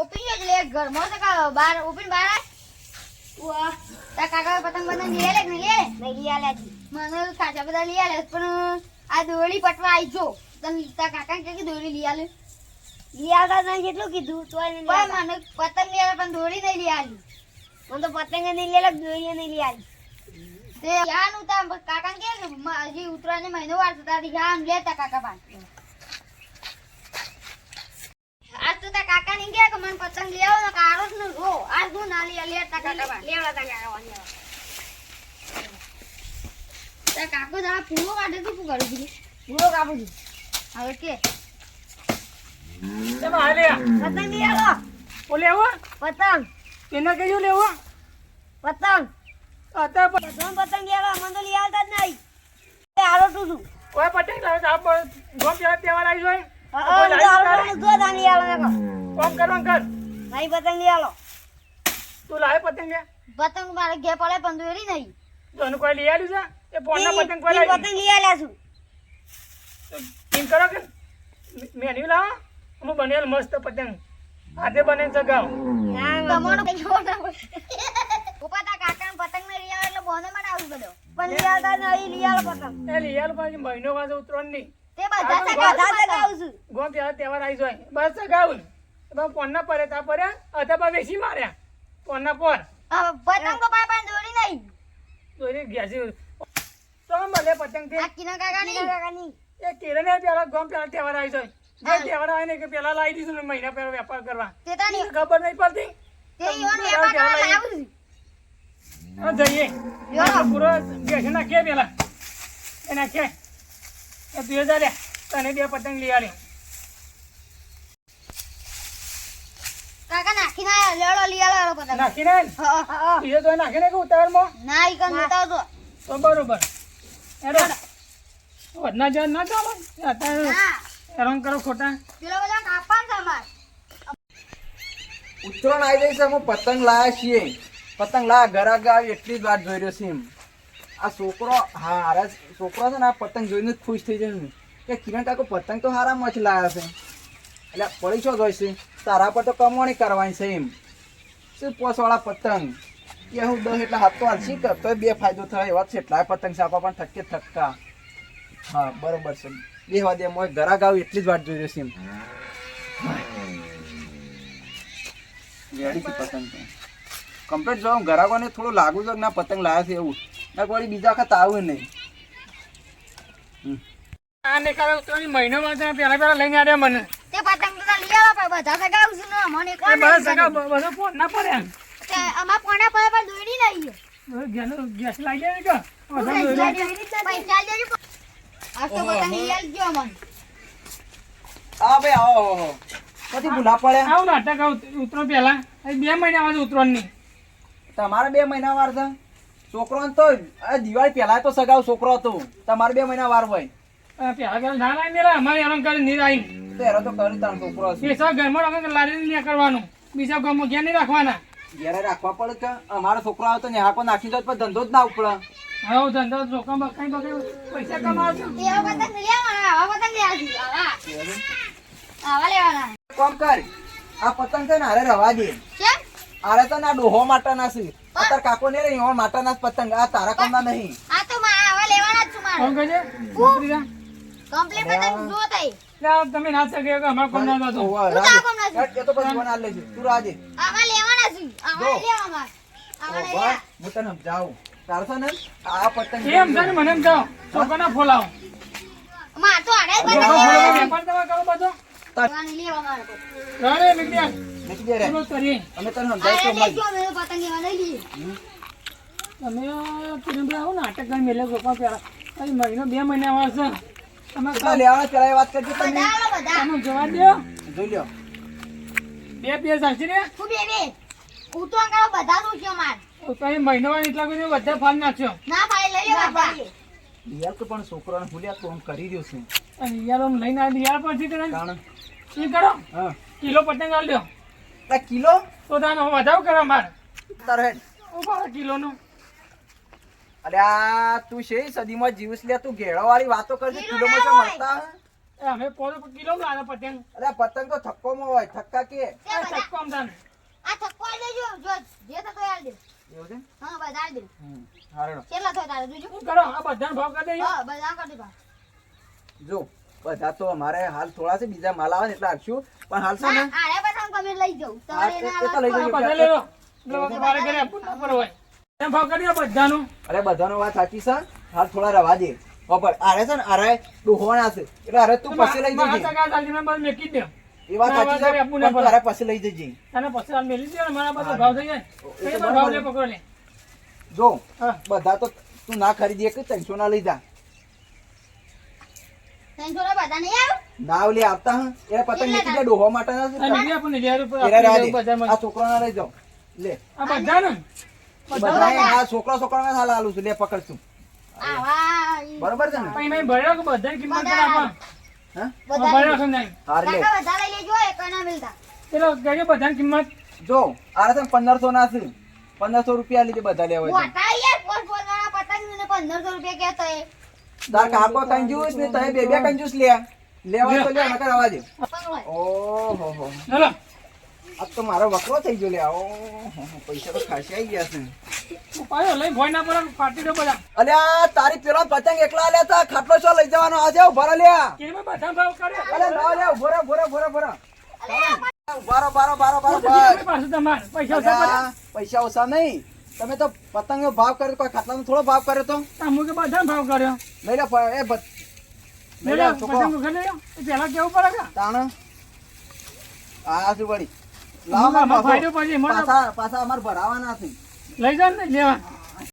OP એટલે ઘરમાં તો કા બાર ઓપીને બાર. ઉઆ, તારા કાકા પતંગ પતંગ લઈ આલે નહીં લઈ આલે? લઈ આલ્યા મને ખાચા બધા લઈ આલે પણ આ દોરડી પટવા આવી જો તને તારા કાકા કે દોરડી લઈ આલે લઈ આવતા નહીં કેટલું કીધું પણ મને પતંગ લઈ આલે પણ દોરડી નહીં લઈ આલી મને તો પતંગ નહીં લઈ આલ્યા, દોરીએ નહીં લઈ આલી. તે યાનું તા કાકા કે હજી ઉતરાને મહિનો વાર થતા યાન લેતા કાકા પાસે આજ તો તારા કાકા ને કે કે મને પતંગ લઈ આવો ને કારો જ. ને રો આજ હું ના લઈ લેતા કાકા લેવડા તા કાકા. તારા કાકો તારા પૂરો કાઢે તો શું કરું છું પૂરો કાપું છું. હવે કે? કેમ આ લે. પતંગ લઈ આલો. ઓ લેવો પતંગ. એને કયું લેવો પતંગ. અત્યારે પતંગ પતંગ લઈ આલો. મને તો લઈ આવતા જ નહીં. હાલો તું છું કોઈ પતંગ લાવે તો આ ગોમ પેલા તહેવાર આવી જાય હા, લાવી હાલો જો તાન લઈ કહું. કોમ કર. નહીં પતંગ લઈ આલો. તું લાવે પતંગ લે પતંગ મારે ઘે પડે પણ દોરી નહીં. તો કોઈ લઈ આવ્યું છે? એ ફોનના પતંગ કોઈ લાવી પતંગ લઈ આલ્યા છું. એમ કરો કે મેન્યુ લાવો. હું બનેલ મસ્ત પતંગ. આજે બને સગાવ. તમારો પડે. પપ્પા પતંગ ને લઈ આવે એટલે બોને મને આવું બધો. પણ લઈ આવતા નહીં લઈ આલો પતંગ. એ લઈ આવ્યું પાછી મહિનો વાગે ઉતરો નહીં. તે બધા તો સગા બધા છું. ગોમ પેલા તહેવાર આવી જાય. બસ સગાવ તમે ફોનના પરે તા પરે અથવા વેસી માર્યા? ફોનના પર? પતંગ પાય દોરી નહીં દોરી ઘેસી તો મળે પતંગથી આ કિના કાકાની? એ કિરણે પેલા ગમ પેલા તહેવાર આવી જાય જે તહેવાર આવે ને કે પેલા લાવી દીધું ને મહિના પહેલા વેપાર કરવા. ખબર નહીં પડતી? હા, જઈએ. યો. પૂરો બેસી નાખીએ પેલા. એ નાખીએ. એ બે હજાર તને બે પતંગ લઈ આલી કાકા નાખી ના લેડો લઈ પતંગ. નાખીને હા, હા, હા. બીજો તો નાખીને કે ઉતાવળમાં ના ઈ કન બતાવજો તો. બરોબર. એરો વધના જવા ના ચાલો અત્યારે ના. કરો ખોટા. પેલો બધા કાપવાનું છે અમાર. ઉત્તરાયણ આવી જાય છે અમે પતંગ લાયા છીએ. પતંગ લાયા ઘર આગળ આવી એટલી જ વાત જોઈ રહ્યો છે એમ. આ છોકરો હા હારા છોકરો છે ને આ પતંગ જોઈને ખુશ થઈ જાય ને કે કિરણ કાકો પતંગ તો હારા મચ લાયા છે. એટલે પડી છો જોઈ છે તારા પર તો કમાણી કરવાની છે એમ. શું પોસવાળા પતંગ? કે હું દસ એટલે હાથ તો હાલશી કર? તોય બે ફાયદો થાય એવા છે એટલા પતંગ છે આપણા પણ થકે થકતા હા બરોબર છે. બે વાદે મોય ઘર આગળ આવી એટલી જ વાત જોઈ રહ્યો છે પતંગ તો. કમ્પ્લીટ જો ગરાકોને થોડું લાગુ છે ના પતંગ લાયા છે એવું. ના કોઈ બીજા વખત આવું નહીં. આ ને તો મહિનો માં પહેલા પહેલા લઈને આવ્યા મને. તે પતંગ તો લઈ આલો પણ બધા સગાવું છું ને મને કોણ બસ સગા કરે? ફોન ના પડે અમાર કોના પર પર દોરી નહીં ગેસ ગેસ લાગી જાય કે? પૈસા લેજો આ તો પતંગ લઈ આલજો અમને. હા ભાઈ આવો આવો, આવો. પછી ભૂલા પડ્યા આવું નાટક આવું ઉતરો પેલા બે મહિના વાર ઉતરણ નહીં તમારે બે મહિના વાર છે? છોકરો તો આ દિવાળી પહેલા તો સગાવ છોકરો હતો. તમારે બે મહિના વાર હોય. પહેલા પેલા પેલા ના લાવી મેલા. અમારે હેરાન કરી નહીં આવી તો એરો તો કરી તાણ છોકરો હશે. પૈસા ઘરમાં રાખો લારી નહીં કરવાનું. બીજા ગામમાં ઘેર નહીં રાખવાના. ઘેરે રાખવા પડે કે અમારો છોકરો આવે તો નેહાકો નાખી દો પણ ધંધો જ ના ઉપડે. હવે ધંધો ચોખ્ખા બકાઈ બકાઈ પૈસા કમાવશો. એવા પતંગ આવવાના આવા પતંગ આવજો. આવા. આવા લેવાના. કોમ કર આ પતંગ છે ને હારે રવા દે. કેમ? આરે તો ના ડોહો માટાના છે. અત્યારે કાકો ને રે એવા માટાના પતંગ આ તારા કોમના નહીં. આ તો માં આવા લેવાના જ છું મારે. કોણ ભત્રીજા? કમ્પ્લીટ પતંગ જો તઈ લા, તમે ના શકે કે અમારે કોણ ના થતું તું રાજે. તા કોમના છે? તો પછી મને આ લેજે તું રાજે આવા લેવાના છે. આવા લેવા મારે આવા લઈ હું તને સમજાવું. તારે છે ને? આ પતંગ એમ છે મને કહો. છોકરાના ફોલાવો. માર તો પતંગ કરો બધો લેવા મારે રે. અમે તને પતંગ લેવા. તમે નાટક કરી મેલે પેલા. કઈ મહિનો બે મહિના આવશે વાત કરજો તમે. તમે જવા દો જોઈ લ્યો. બે પીએસ આવશે ને. હું બે બે. ઉતવાન કરો બધા નું છે માર. તમે મહિનો એટલા બધું બધા ફાલ નાખ્યો. ના ભાઈ લઈ લે. યાર તો પણ છોકરાને ભૂલ્યા તો હું કરી દઉં છું. અને યાર આમ લઈને આવી યાર પછી કરે? કારણ? શું કરો? હા. કિલો પતંગ આલ દો કિલો? તો તાનો વધારો કરો મારે. તારે હેડ. ઊભા કિલોનો. અરે આ તું છે સદીમાં જીવસ લે તું ઘેડા વાળી વાતો કરજે કિલો કિલોમાં ના મળતા? અમે પોરો કિલો લાવે પતંગ. અરે પતંગ તો થક્કોમાં હોય થક્કા કે? તે આ ચક્કો આમ આ થપ્પો આલી દેજો જો જે થતો આલી દે. એવું છે? હા બધા આલી દે. હમ. હારું. કેટલા થયો તારે જોજો. હું કરો આ બધાનો ભાવ કરી દે હા બધા કરી દે જો બધા તો અમારે હાલ થોડા છે બીજા માલ આવે ને એટલે આપશું. પણ હાલ છે ને? આરે પતંગ તમે લઈ જાવ તમારે એ- એ લઈ આ બધા લઈ લો. મારે ઘરે ના પડે હોય. એમ ભાવ કરી બધાનો. અરે બધાનો વાત સાચી છે. હાલ થોડા રવા દે. બપોર આરે છે ને આરે ડોહોણા છે. એટલે અરે તું પછી લઈ મારા જજે બધું મેકી દે. એ વાત સાચી છે ના પણ તું. પછી લઈ જજે. તને પછી આ મેલી દે ને મારા બધો ભાવ થઈ જાય. ભાવ લે પકડો લે. જો બધા તો તું ના ખરીદી કે ત્રણસો ના લઈ જા. ત્રણસો ના બધા નહીં આવ? ના ઓલી આવતા હા. એ પતંગ કેટલા મેકી દે ડોહો માટે ના આ લઈ જાઓ. લે. આ બધાને? બધા. છોકરા છોકરાને હાલ હાલું છું લે પકડશું. બરોબર છે ને? કે બધાની કિંમત બધા આપો હા? ભર્યો છે નહીં હાર લે. કાકા લઈ લેજો એક ના મિલતા. ચલો કહેજો બધાની કિંમત. જો આરે તમે પંદરસો ના છે. પંદરસો રૂપિયા લીધે બધા લેવા પંદરસો રૂપિયા કહેતો તાર કાકો કંજૂસ ને તય બે બે કંજૂસ લે લેવા તો લે નકર આવા દે. ઓહો હો. ચલો. આ તો મારો વકરો થઈ ગયો લે આવો પૈસા તો ખાસી આવી ગયા છે. પાયો લઈ ભોય ના પડે ફાટી દો બધા. અલ્યા તારી પેલો પતંગ એકલા લે તો ખાટલો છો લઈ જવાનો. આજે ઊભા લ્યા. કેમાં બધા ભાવ કરે અલે ના લે ઊભો ઊભો રહો, ઊભો રહો. બારો બારો બારો પૈસા ઓછા પૈસા ઓછા નહીં. તમે તો પતંગ નો ભાવ કર્યો કોઈ ખાટલાનો થોડો ભાવ કર્યો તો? તમે કે બધા ભાવ કર્યો. લઈ લે એ લે પતંગ લેજો. એ કેવું પડે કે? તાણ. આ શું વળી આમાં લાવો ફાયદો પછી પાછા પાછા અમારે ભરાવાના છે. લઈ જાવ ને લેવા.